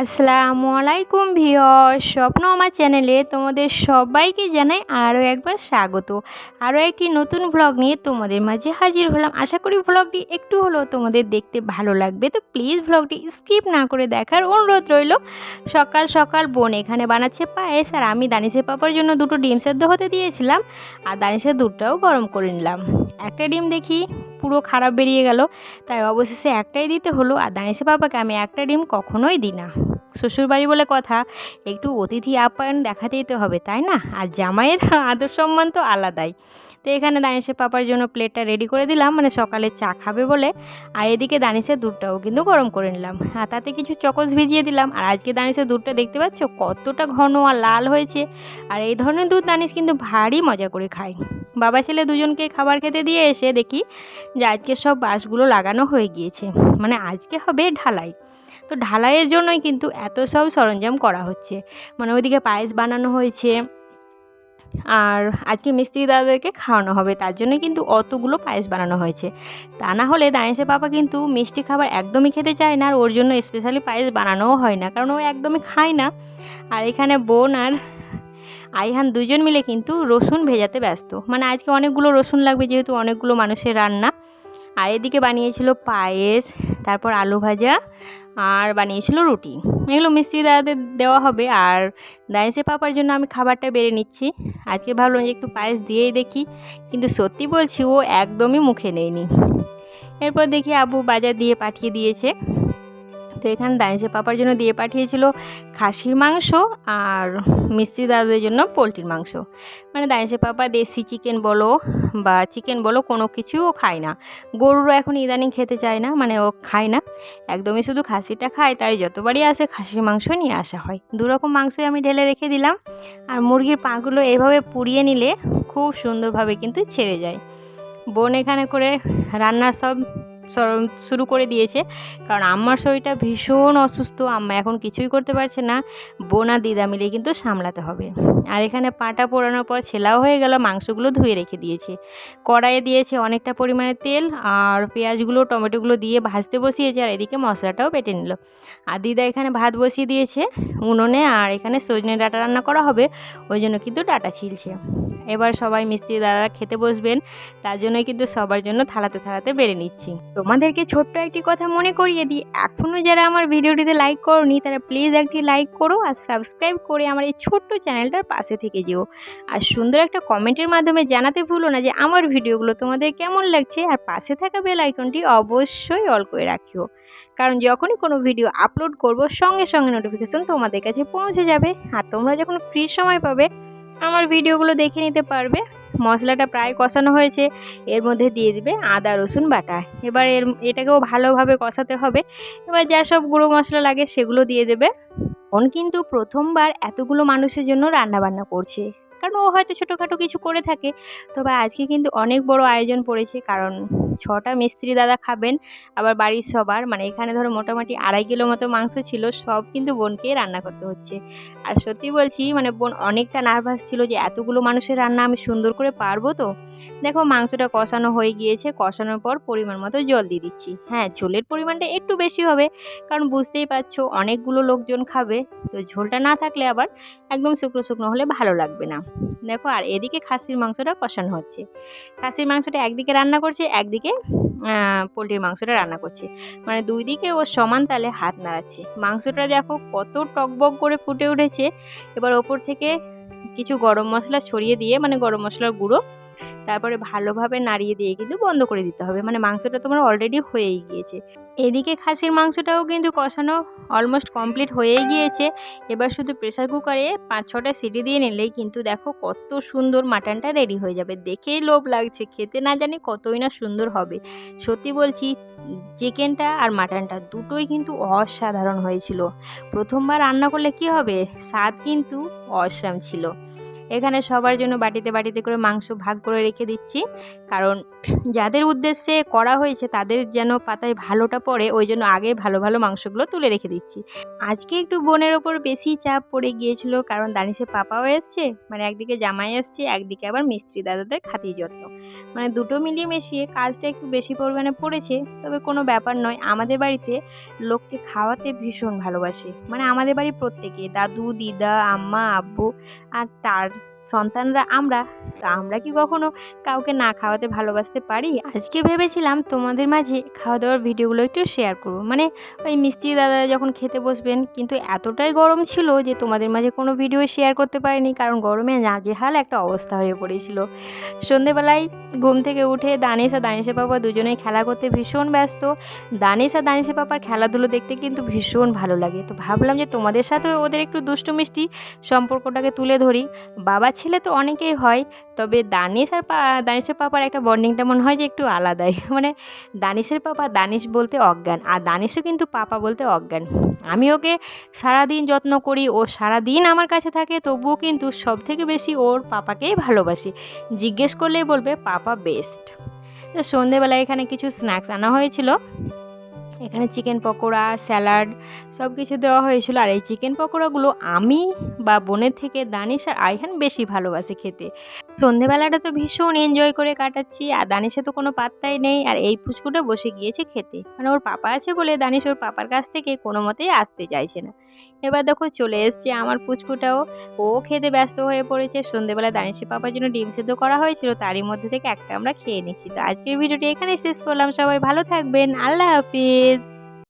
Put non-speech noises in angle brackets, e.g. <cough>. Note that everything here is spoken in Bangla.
আসসালামু আলাইকুম ভিওর স্বপ্ন আমার চ্যানেলে তোমাদের সবাইকে জানাই আরও একবার স্বাগত। আরও একটি নতুন ভ্লগ নিয়ে তোমাদের মাঝে হাজির হলাম। আশা করি ভ্লগটি একটু হলেও তোমাদের দেখতে ভালো লাগবে। তো প্লিজ ভ্লগটি স্কিপ না করে দেখার অনুরোধ রইল। সকাল সকাল বোন এখানে বানাচ্ছে পায়েস আর আমি দানিসের পাপার জন্য দুটো ডিম সেদ্ধ হতে দিয়েছিলাম। আর দানিসের দুধটাও গরম করে নিলাম। একটা ডিম দেখি। পুরো খারাপ বেরিয়ে গেল। তাই অবশেষে একটাই দিতে হলো, আর দানিসে বাবাকে আমি একটা ডিম কখনোই দিই না। শ্বশুরবাড়ি বলে কথা, একটু অতিথি আপ্যায়ন দেখাতেই তো হবে, তাই না? আর জামাইয়ের আদর সম্মান তো আলাদাই। তো এখানে দানিশের পাপার জন্য প্লেটটা রেডি করে দিলাম মানে সকালে চা খাবে বলে। আর এদিকে দানিশের দুধটাও কিন্তু গরম করে নিলাম। আর তাতে কিছু চকচ ভিজিয়ে দিলাম। আর আজকে দানিশের দুধটা দেখতে পাচ্ছ? কতটা ঘন আর লাল হয়েছে। আর এই ধরনের দুধ দানিশ কিন্তু ভারী মজা করে খায়। বাবা ছেলে দুজনকে খাবার খেতে দিয়ে এসে দেখি যে আজকে সব বাঁশগুলো লাগানো হয়ে গিয়েছে। মানে আজকে হবে ঢালাই। তো ঢালাইয়ের জন্যই কিন্তু এত সব সরঞ্জাম করা হচ্ছে। মানে ওইদিকে পায়েস বানানো হয়েছে, আর আজকে মিস্ত্রি দাদাদেরকে খাওয়ানো হবে, তার জন্য কিন্তু অতগুলো পায়েস বানানো হয়েছে। তা না হলে দানিসের পাপা কিন্তু মিষ্টি খাবার একদমই খেতে চায় না, আর ওর জন্য স্পেশালি পায়েস বানানোও হয় না, কারণ ও একদমই খায় না। আর এখানে বোন আর আইহান দুজন মিলে কিন্তু রসুন ভেজাতে ব্যস্ত। মানে আজকে অনেকগুলো রসুন লাগবে, যেহেতু অনেকগুলো মানুষের রান্না। আর এদিকে বানিয়েছিল পায়েস, তারপর আলু ভাজা, আর বানিয়েছিল রুটি। এগুলো মিস্ত্রি দাদাদের দেওয়া হবে, আর দায়েসে পাপার জন্য আমি খাবারটা বেড়ে নিচ্ছি। আজকে ভাবলাম যে একটু পায়েস দিয়েই দেখি, কিন্তু সত্যি বলছি ও একদমই মুখে নেয়নি। এরপর দেখি আবু বাজার দিয়ে পাঠিয়ে দিয়েছে। তো এখানে দাইসে পাপার জন্য দিয়ে পাঠিয়েছিল খাসির মাংস আর মিস্ত্রি দাদাদের জন্য পোলট্রির মাংস। মানে দাইসে পাপা দেশি চিকেন বলো বা চিকেন বলো কোনো কিছুও খায় না। গরুরও এখন ইদানিং খেতে চায় না মানে ও খায় না। একদমই শুধু খাসিটা খায়, তাই যতবারই আসে খাসির মাংস নিয়ে আসা হয়। দুরকম মাংসই আমি ঢেলে রেখে দিলাম আর মুরগির পাগুলো এভাবে পুড়িয়ে নিলে খুব সুন্দরভাবে কিন্তু ছেড়ে যায়। বোন এখানে করে রান্নার সব শুরু করে দিয়েছে। কারণ আম্মার শরীরটা ভীষণ অসুস্থ, আম্মা এখন কিছুই করতে পারছে না। বোনা দিদা মিলে কিন্তু সামলাতে হবে। আর এখানে পাটা পোড়ানোর পর ছেলাও হয়ে গেল, মাংসগুলো ধুয়ে রেখে দিয়েছে। কড়াইয়ে দিয়েছে অনেকটা পরিমাণে তেল আর পেঁয়াজগুলো, টমেটোগুলো দিয়ে ভাজতে বসিয়েছে আর এদিকে মশলাটাও বেটে নিল। আর দিদা এখানে ভাত বসিয়ে দিয়েছে উনুনে আর এখানে সজনে ডাটা রান্না করা হবে, ওই জন্য কিন্তু ডাটা ছিলছে। এবার সবাই মিস্ত্রি দাদা খেতে বসবেন, তার জন্যই কিন্তু সবার জন্য থালাতে থালাতে বেড়ে নিচ্ছি। তোমাদেরকে ছোট্ট একটি কথা মনে করিয়ে দিই এখনও যারা আমার ভিডিওটিতে লাইক করনি, তারা প্লিজ একটি লাইক করো আর সাবস্ক্রাইব করে আমার এই ছোট্ট চ্যানেলটার পাশে থেকে যেও। আর সুন্দর একটা কমেন্টের মাধ্যমে জানাতে ভুলো না যে আমার ভিডিওগুলো তোমাদের কেমন লাগছে, আর পাশে থাকা বেল আইকনটি অবশ্যই অল করে রাখিও। কারণ যখনই কোনো ভিডিও আপলোড করব, সঙ্গে সঙ্গে নোটিফিকেশন তোমাদের কাছে পৌঁছে যাবে। আর তোমরা যখন ফ্রি সময় পাবে, আমার ভিডিওগুলো দেখে নিতে পারবে। মশলাটা প্রায় কষানো হয়েছে। এর মধ্যে দিয়ে দিবে আদা, রসুন বাটা। এবার এর, এটাকেও ভালোভাবে কষাতে হবে। এবার যা সব গুঁড়ো মশলা লাগে সেগুলো দিয়ে দেবে। ওন কিন্তু প্রথমবার এতগুলো মানুষের জন্য রান্নাবান্না করছে। কারণ ও হয়তো ছোটোখাটো কিছু করে থাকে। তবে আজকে কিন্তু অনেক বড় আয়োজন পড়েছে, কারণ ছটা মিস্ত্রি দাদা খাবেন, আবার বাড়ির সবার। মানে এখানে ধরো মোটামুটি আড়াই কিলো মতো মাংস ছিল, সব কিন্তু বোনকেই রান্না করতে হচ্ছে। আর সত্যি বলছি মানে বোন অনেকটা নার্ভাস ছিল যে এতগুলো মানুষের রান্না আমি সুন্দর করে পারব তো। দেখো মাংসটা কষানো হয়ে গিয়েছে, কষানোর পর পরিমাণ মতো জল দিয়ে দিচ্ছি। হ্যাঁ ঝোলের পরিমাণটা একটু বেশি হবে, কারণ বুঝতেই পারছ অনেকগুলো লোকজন খাবে। তো ঝোলটা না থাকলে আবার একদম শুকনো শুকনো হলে ভালো লাগবে না। দেখো, আর এদিকে খাসির মাংসটা কষানো হচ্ছে। খাসির মাংসটা একদিকে রান্না করছে, একদিকে পোলট্রির মাংসটা রান্না করছে। মানে দুই দিকে ও সমান তালে হাত নাড়াচ্ছে। মাংসটা দেখো কত টকবক করে ফুটে উঠেছে। এবার ওপর থেকে কিছু গরম মশলা ছড়িয়ে দিয়ে মানে গরম মশলার গুঁড়ো তারপরে ভালোভাবে নাড়িয়ে দিয়ে কিন্তু বন্ধ করে দিতে হবে। মানে মাংসটা তোমার অলরেডি হয়েই গিয়েছে। এদিকে খাসির মাংসটাও কিন্তু কষানো অলমোস্ট কমপ্লিট হয়েই গিয়েছে। এবার শুধু প্রেসার কুকারে পাঁচ ছটা সিটি দিয়ে নিলেই কিন্তু দেখো কত সুন্দর মাটনটা রেডি হয়ে যাবে। দেখেই লোভ লাগছে, খেতে না জানি কতই না সুন্দর হবে। সত্যি বলছি চিকেনটা আর মাটনটা দুটোই কিন্তু অসাধারণ হয়েছিল। প্রথমবার রান্না করলে কি হবে? স্বাদ কিন্তু অসাম ছিল। এখানে সবার জন্য বাটিতে বাটিতে করে মাংস ভাগ করে রেখে দিচ্ছি। কারণ যাদের উদ্দেশ্যে করা হয়েছে তাদের যেন পাতায় ভালোটা পড়ে, ওই জন্য আগে ভালো ভালো মাংসগুলো তুলে রেখে দিচ্ছি। আজকে একটু বোনের ওপর বেশি চাপ পড়ে গিয়েছিল, কারণ দানিশের পাপাও এসছে মানে একদিকে জামাই আসছে একদিকে আবার মিস্ত্রি দাদাদের খাতির যত্ন। মানে দুটো মিলিয়ে মিশিয়ে কাজটা একটু বেশি পরিমাণে পড়েছে, তবে কোনো ব্যাপার নয়, আমাদের বাড়িতে লোককে খাওয়াতে ভীষণ ভালোবাসে। মানে আমাদের বাড়ির প্রত্যেকে, দাদু, দিদা, আম্মা, আব্বু, আর তার っ。সন্তানরা আমরা, তা আমরা কি কখনো কাউকে না খাওয়াতে ভালোবাসতে পারি? আজকে ভেবেছিলাম তোমাদের মাঝে খাওয়া দাওয়ার ভিডিওগুলো একটু শেয়ার করব। মানে ওই মিস্ত্রি দাদারা যখন খেতে বসবেন, কিন্তু এতটাই গরম ছিল যে তোমাদের মাঝে কোনো ভিডিও শেয়ার করতে পারিনি, কারণ গরমে নাজেহাল একটা অবস্থা হয়ে পড়েছিল। সন্ধেবেলায় ঘুম থেকে উঠে দানিশ আর দানিশের পাপা দুজনেই খেলা করতে ভীষণ ব্যস্ত। দানিশ আর দানিশের পাপার খেলাধুলো দেখতে কিন্তু ভীষণ ভালো লাগে। তো ভাবলাম যে তোমাদের সাথে ওদের একটু দুষ্টু মিষ্টি সম্পর্কটাকে তুলে ধরি। বাবা ছেলে তো অনেকেই হয়, তবে দানিশ আর দানিশের পাপার একটা বন্ডিংটা মনে হয় যে একটু আলাদাই। <laughs> মানে দানিশের পাপা দানিশ বলতে অজ্ঞান, আর দানিশও কিন্তু পাপা বলতে অজ্ঞান। আমি ওকে সারাদিন যত্ন করি, ও সারাদিন আমার কাছে থাকে, তবুও কিন্তু সব থেকে বেশি ওর পাপাকেই ভালোবাসি। জিজ্ঞেস করলেই বলবে, পাপা বেস্ট সন্ধেবেলায় এখানে কিছু স্ন্যাক্স আনা হয়েছিল। এখানে চিকেন পকোড়া, স্যালাড সব কিছু দেওয়া হয়েছিল। আর এই চিকেন পকোড়াগুলো আমি বা বোনের থেকে দানিশ আর আইহান বেশি ভালোবাসে খেতে। সন্ধেবেলাটা তো ভীষণ এনজয় করে কাটাচ্ছি, আর দানিশে তো কোনো পাত্তাই নেই। আর এই পুচকুটা বসে গিয়েছে খেতে। মানে ওর পাপা আছে বলে দানিশ ওর পাপার কাছ থেকে কোনো মতেই আসতে চাইছে না। এবার দেখো চলে এসছে আমার পুচকুটাও। ও খেতে ব্যস্ত হয়ে পড়েছে। সন্ধেবেলা দানিশের পাপার জন্য ডিম সেদ্ধ করা হয়েছিল, তারই মধ্যে থেকে একটা আমরা খেয়ে নিচ্ছি। তো আজকের ভিডিওটি এখানে শেষ করলাম। সবাই ভালো থাকবেন। আল্লাহ হাফিজ